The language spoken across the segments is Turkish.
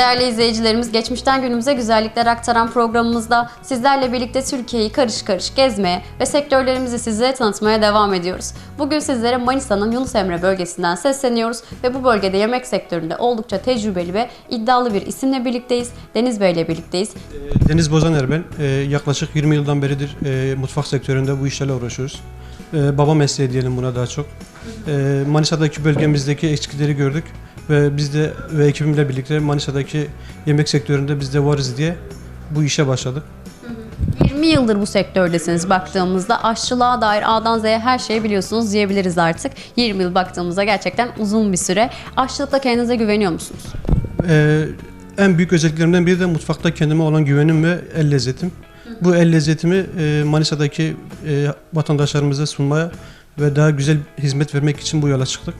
Değerli izleyicilerimiz, geçmişten günümüze güzellikler aktaran programımızda sizlerle birlikte Türkiye'yi karış karış gezmeye ve sektörlerimizi sizlere tanıtmaya devam ediyoruz. Bugün sizlere Manisa'nın Yunus Emre bölgesinden sesleniyoruz ve bu bölgede yemek sektöründe oldukça tecrübeli ve iddialı bir isimle birlikteyiz. Deniz Bey ile birlikteyiz. Deniz Bozaner ben. Ee, yaklaşık 20 yıldan beridir e, mutfak sektöründe bu işlerle uğraşıyoruz. Ee, baba mesleği diyelim buna daha çok. Ee, Manisa'daki bölgemizdeki eksikleri gördük ve biz de ve ekibimle birlikte Manisa'daki yemek sektöründe biz de varız diye bu işe başladık. 20 yıldır bu sektördesiniz baktığımızda aşçılığa dair A'dan Z'ye her şeyi biliyorsunuz diyebiliriz artık. 20 yıl baktığımızda gerçekten uzun bir süre. Aşçılıkta kendinize güveniyor musunuz? Ee, en büyük özelliklerimden biri de mutfakta kendime olan güvenim ve el lezzetim. Bu el lezzetimi e, Manisa'daki e, vatandaşlarımıza sunmaya ve daha güzel hizmet vermek için bu yola çıktık.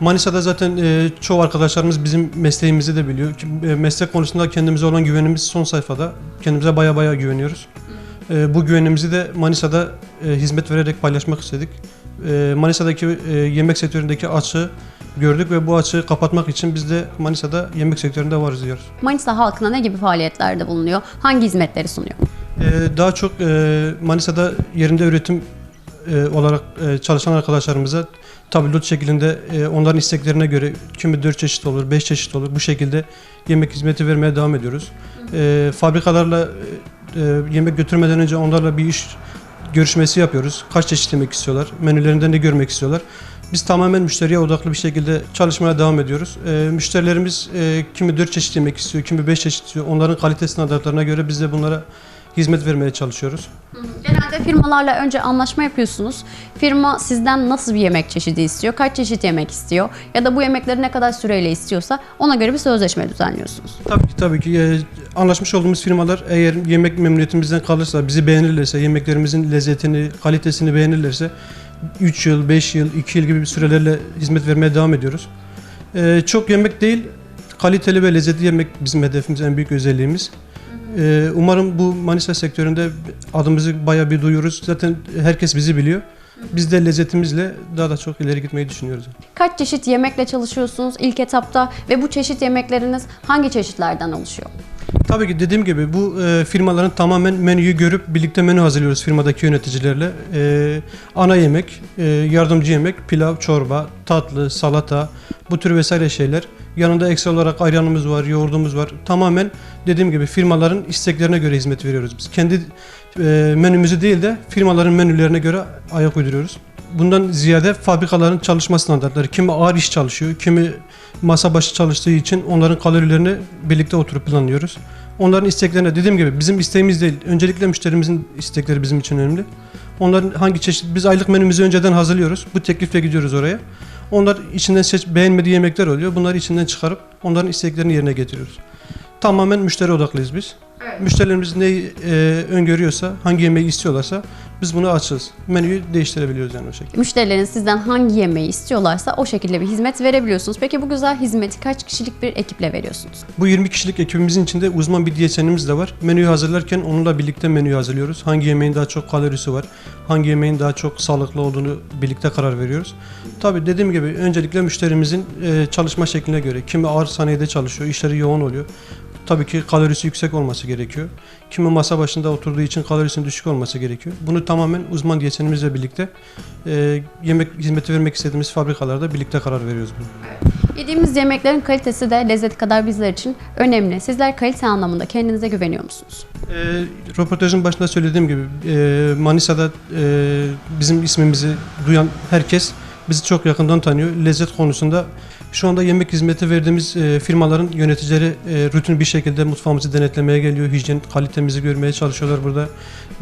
Manisa'da zaten e, çoğu arkadaşlarımız bizim mesleğimizi de biliyor. Ki, e, meslek konusunda kendimize olan güvenimiz son sayfada. Kendimize baya baya güveniyoruz. E, bu güvenimizi de Manisa'da e, hizmet vererek paylaşmak istedik. E, Manisa'daki e, yemek sektöründeki açığı gördük ve bu açığı kapatmak için biz de Manisa'da yemek sektöründe varız diyoruz. Manisa halkına ne gibi faaliyetlerde bulunuyor? Hangi hizmetleri sunuyor? Ee, daha çok e, Manisa'da yerinde üretim e, olarak e, çalışan arkadaşlarımıza tabldot şeklinde e, onların isteklerine göre kimi 4 çeşit olur, 5 çeşit olur bu şekilde yemek hizmeti vermeye devam ediyoruz. E, fabrikalarla e, yemek götürmeden önce onlarla bir iş görüşmesi yapıyoruz. Kaç çeşit yemek istiyorlar, menülerinden ne görmek istiyorlar. Biz tamamen müşteriye odaklı bir şekilde çalışmaya devam ediyoruz. E, müşterilerimiz e, kimi 4 çeşit yemek istiyor, kimi 5 çeşit istiyor. Onların kalite standartlarına göre biz de bunlara hizmet vermeye çalışıyoruz. Genelde firmalarla önce anlaşma yapıyorsunuz. Firma sizden nasıl bir yemek çeşidi istiyor, kaç çeşit yemek istiyor ya da bu yemekleri ne kadar süreyle istiyorsa ona göre bir sözleşme düzenliyorsunuz. Tabii ki tabii ki e, anlaşmış olduğumuz firmalar eğer yemek memnuniyetimizden kalırsa, bizi beğenirlerse, yemeklerimizin lezzetini, kalitesini beğenirlerse 3 yıl, 5 yıl, 2 yıl gibi bir sürelerle hizmet vermeye devam ediyoruz. E, çok yemek değil, kaliteli ve lezzetli yemek bizim hedefimiz, en büyük özelliğimiz. E, umarım bu Manisa sektöründe adımızı bayağı bir duyururuz. Zaten herkes bizi biliyor. Biz de lezzetimizle daha da çok ileri gitmeyi düşünüyoruz. Kaç çeşit yemekle çalışıyorsunuz ilk etapta ve bu çeşit yemekleriniz hangi çeşitlerden oluşuyor? Tabii ki dediğim gibi bu e, firmaların tamamen menüyü görüp birlikte menü hazırlıyoruz firmadaki yöneticilerle. E, ana yemek, e, yardımcı yemek, pilav, çorba, tatlı, salata bu tür vesaire şeyler. Yanında ekstra olarak ayranımız var, yoğurdumuz var. Tamamen dediğim gibi firmaların isteklerine göre hizmet veriyoruz biz. Kendi e, menümüzü değil de firmaların menülerine göre ayak uyduruyoruz. Bundan ziyade fabrikaların çalışma standartları. Kimi ağır iş çalışıyor, kimi masa başı çalıştığı için onların kalorilerini birlikte oturup planlıyoruz. Onların isteklerine dediğim gibi bizim isteğimiz değil. Öncelikle müşterimizin istekleri bizim için önemli. Onların hangi çeşit biz aylık menümüzü önceden hazırlıyoruz. Bu teklifle gidiyoruz oraya. Onlar içinden seç beğenmediği yemekler oluyor. Bunları içinden çıkarıp onların isteklerini yerine getiriyoruz. Tamamen müşteri odaklıyız biz. Müşterilerimiz neyi e, öngörüyorsa, hangi yemeği istiyorlarsa biz bunu açığız. Menüyü değiştirebiliyoruz yani o şekilde. Müşterileriniz sizden hangi yemeği istiyorlarsa o şekilde bir hizmet verebiliyorsunuz. Peki bu güzel hizmeti kaç kişilik bir ekiple veriyorsunuz? Bu 20 kişilik ekibimizin içinde uzman bir diyetisyenimiz de var. Menüyü hazırlarken onunla birlikte menüyü hazırlıyoruz. Hangi yemeğin daha çok kalorisi var, hangi yemeğin daha çok sağlıklı olduğunu birlikte karar veriyoruz. Tabii dediğim gibi öncelikle müşterimizin e, çalışma şekline göre. Kimi ağır sanayide çalışıyor, işleri yoğun oluyor. Tabii ki kalorisi yüksek olması gerekiyor. Kimi masa başında oturduğu için kalorisinin düşük olması gerekiyor. Bunu tamamen uzman diyetisyenimizle birlikte e, yemek hizmeti vermek istediğimiz fabrikalarda birlikte karar veriyoruz bunu. Yediğimiz yemeklerin kalitesi de lezzeti kadar bizler için önemli. Sizler kalite anlamında kendinize güveniyor musunuz? E, röportajın başında söylediğim gibi e, Manisa'da e, bizim ismimizi duyan herkes bizi çok yakından tanıyor. Lezzet konusunda şu anda yemek hizmeti verdiğimiz e, firmaların yöneticileri e, rutin bir şekilde mutfağımızı denetlemeye geliyor. Hijyen kalitemizi görmeye çalışıyorlar burada.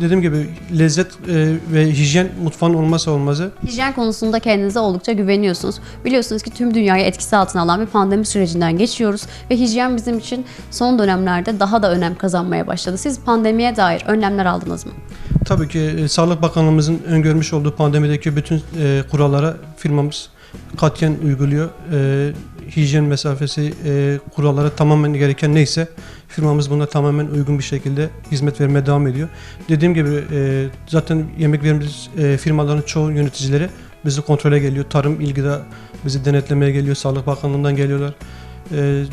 Dediğim gibi lezzet e, ve hijyen mutfağın olmazsa olmazı. Hijyen konusunda kendinize oldukça güveniyorsunuz. Biliyorsunuz ki tüm dünyayı etkisi altına alan bir pandemi sürecinden geçiyoruz ve hijyen bizim için son dönemlerde daha da önem kazanmaya başladı. Siz pandemiye dair önlemler aldınız mı? Tabii ki e, Sağlık Bakanlığımızın öngörmüş olduğu pandemideki bütün e, kurallara firmamız katken uyguluyor. E, hijyen mesafesi e, kurallara tamamen gereken neyse firmamız buna tamamen uygun bir şekilde hizmet vermeye devam ediyor. Dediğim gibi e, zaten yemek verdiğimiz e, firmaların çoğu yöneticileri bizi kontrole geliyor. Tarım ilgide bizi denetlemeye geliyor. Sağlık Bakanlığı'ndan geliyorlar. E,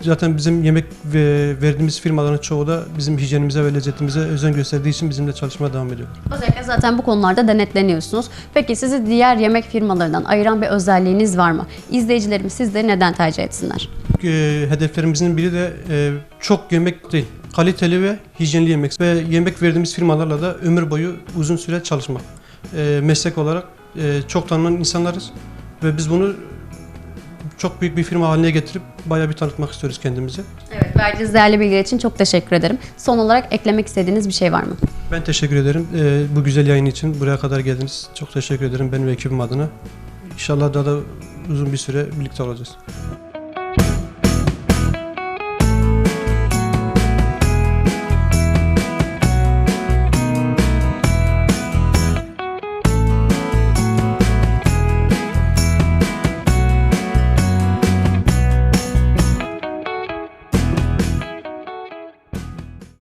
zaten bizim yemek ve verdiğimiz firmaların çoğu da bizim hijyenimize ve lezzetimize özen gösterdiği için bizimle çalışmaya devam ediyor. Özellikle zaten bu konularda denetleniyorsunuz. Peki sizi diğer yemek firmalarından ayıran bir özelliğiniz var mı? İzleyicilerimiz sizleri neden tercih etsinler? E, hedeflerimizin biri de e, çok yemek değil, kaliteli ve hijyenli yemek ve yemek verdiğimiz firmalarla da ömür boyu uzun süre çalışmak. E, meslek olarak e, çok tanınan insanlarız ve biz bunu çok büyük bir firma haline getirip bayağı bir tanıtmak istiyoruz kendimizi. Evet, verdiğiniz değerli bilgiler için çok teşekkür ederim. Son olarak eklemek istediğiniz bir şey var mı? Ben teşekkür ederim. E, bu güzel yayın için buraya kadar geldiniz. Çok teşekkür ederim benim ve ekibim adına. İnşallah daha da uzun bir süre birlikte olacağız.